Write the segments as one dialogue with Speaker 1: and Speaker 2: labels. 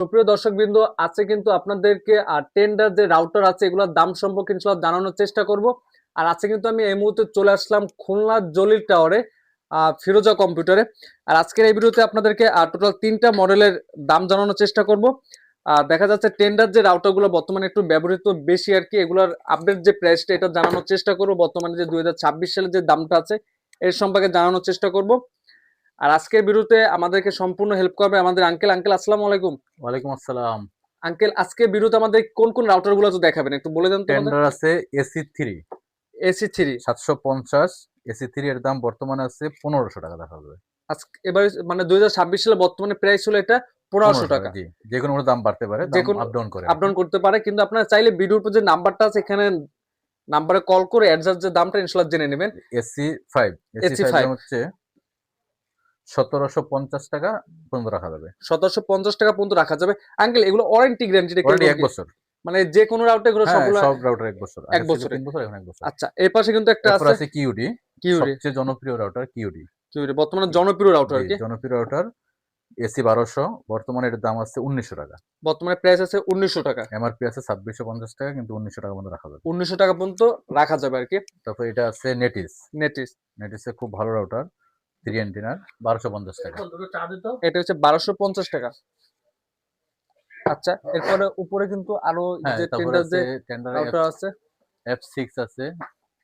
Speaker 1: সুপ্রিয় দর্শক বিন্দু আছে কিন্তু আপনাদেরকে আর টেন্ডার যে রাউটার আছে, এগুলোর দাম সম্পর্কে ইনশাল্লাহ জানানোর চেষ্টা করব। আর আছে কিন্তু আমি এই মুহূর্তে চলে আসলাম খুলনা জলিল টাওয়ারে ফিরোজা কম্পিউটারে আর আজকের এই ভিডিওতে আপনাদেরকে টোটাল তিনটা মডেলের দাম জানানোর চেষ্টা করব। আর দেখা যাচ্ছে টেন্ডার যে রাউটারগুলো বর্তমানে একটু ব্যবহৃত বেশি আর কি, এগুলোর আপডেট যে প্রাইসটা এটা জানানোর চেষ্টা করব। বর্তমানে যে দুই হাজার ছাব্বিশ সালের যে দামটা আছে, এর সম্পর্কে জানানোর চেষ্টা করব। আর আজকের ভিডিওতে আমাদেরকে সম্পূর্ণ হেল্প করবে আমাদের আঙ্কেল আঙ্কেল আসসালামু আলাইকুম।
Speaker 2: ওয়ালাইকুম আসসালাম।
Speaker 1: আঙ্কেল আজকে বিরুদ্ধে আমাদের কোন কোন রাউটারগুলো তো দেখাবেন? একটু বলে দেন তো
Speaker 2: টেন্ডার আছে এসি থ্রি
Speaker 1: এসি থ্রি
Speaker 2: সাতশো পঞ্চাশ এসি থ্রি এর দাম বর্তমানে আছে পনেরোশো টাকা দেখা যাবে
Speaker 1: আজকে এবার মানে দুই সালে বর্তমানে প্রাইস হলো এটা পনেরোশো টাকা।
Speaker 2: যে কোনো দাম বাড়তে পারে
Speaker 1: যে কোনো-
Speaker 2: আপ ডাউন করে।
Speaker 1: আপডাউন করতে পারে কিন্তু আপনারা চাইলে ভিডিওর যে নাম্বারটা আছে এখানে নাম্বারে কল করে অ্যাডজাস্ট যে দামটা ইনশাল্লাহ জেনে নেবেন।
Speaker 2: এসি ফাইভ এসি ফাইভ হচ্ছে সতেরোশো পঞ্চাশ টাকা পর্যন্ত রাখা যাবে।
Speaker 1: সতেরোশো পঞ্চাশ টাকা পর্যন্ত রাখা যাবে। আঙ্কেল এগুলো ওয়ারেন্টি গ্যারান্টি
Speaker 2: Already এক বছর।
Speaker 1: মানে যে কোনো রাউটার এগুলো
Speaker 2: হ্যাঁ,
Speaker 1: সবগুলো
Speaker 2: সব রাউটার এক বছর।
Speaker 1: এক বছরে।
Speaker 2: তিন বছর এখন এক বছর।
Speaker 1: আচ্ছা এর পাশে কিন্তু একটা আছে
Speaker 2: আছে কিউডি সবচেয়ে জনপ্রিয় রাউটার কিউডি
Speaker 1: বর্তমানে জনপ্রিয় রাউটার কি?
Speaker 2: জনপ্রিয় রাউটার এসি বারোশো বর্তমানে এর দাম আছে উনিশশো টাকা।
Speaker 1: বর্তমানে প্রাইস আছে উনিশশো টাকা।
Speaker 2: এমআরপি আছে ছাব্বিশশো পঞ্চাশ টাকা কিন্তু উনিশশো টাকা মধ্যে রাখা যাবে।
Speaker 1: উনিশশো টাকা পর্যন্ত রাখা যাবে আর কি।
Speaker 2: তারপর এটা আছে নেটিস
Speaker 1: নেটিস
Speaker 2: নেটিসে খুব ভালো রাউটার থ্রি এন্টিনার বারোশো পঞ্চাশ টাকা।
Speaker 1: এটা হচ্ছে বারোশো পঞ্চাশ টাকা। আচ্ছা এরপরে উপরে কিন্তু আরও
Speaker 2: হ্যাঁ
Speaker 1: যে টেন্ডার যে
Speaker 2: টেন্ডার
Speaker 1: আছে।
Speaker 2: এফ সিক্স আছে।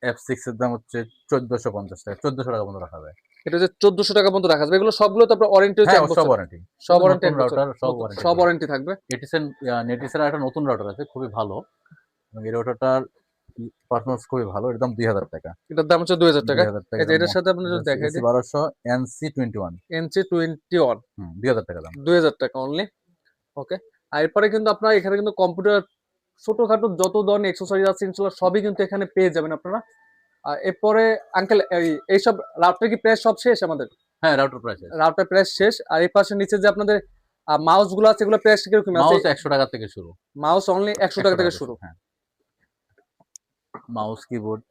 Speaker 2: এফ সিক্স এর দাম হচ্ছে চোদ্দশো পঞ্চাশ টাকা চোদ্দশো টাকা মতো রাখা যায়।
Speaker 1: এটা হচ্ছে চোদ্দশো টাকা পর্যন্ত রাখা যাবে। এগুলো সবগুলো তারপর ওয়ারেন্টি হচ্ছে
Speaker 2: হ্যাঁ সব ওয়ারেন্টি
Speaker 1: সব ওয়ারেন্টি
Speaker 2: সব।
Speaker 1: ওয়ারেন্টি থাকবে।
Speaker 2: নেটিসের নেটিসের একটা নতুন রাউটার আছে খুবই ভালো। এবং এই রাউটারটার পারফরমেন্স খুবই ভালো এর দাম দুই হাজার টাকা।
Speaker 1: এটার দাম হচ্ছে দুই হাজার টাকা।
Speaker 2: 2000 টাকা
Speaker 1: এই যে এটার সাথে আপনি যদি দেখেন
Speaker 2: বারোশো NC twenty one.
Speaker 1: NC twenty one.
Speaker 2: দুই হাজার টাকা দাম।
Speaker 1: দুই হাজার টাকা অনলি ওকে আর এরপরে কিন্তু আপনারা এখানে কিন্তু কম্পিউটার ছোটখাটো যত ধরনের এক্সারসাইজ আছে ইনশাল্লাহ সবই কিন্তু এখানে পেয়ে যাবেন আপনারা। আর এরপরে আঙ্কেল এইসব রাউটার কি প্রায় সব শেষ আমাদের?
Speaker 2: হ্যাঁ রাউটার প্রাইস
Speaker 1: রাউটার প্রাইস শেষ। আর এই পাশে নিচে যে আপনাদের মাউসগুলো আছে এগুলো প্রাইস কীরকম
Speaker 2: মাউস
Speaker 1: আছে
Speaker 2: একশো টাকা থেকে শুরু।
Speaker 1: মাউস অনলি একশো টাকা থেকে শুরু
Speaker 2: হ্যাঁ। Mouse keyboard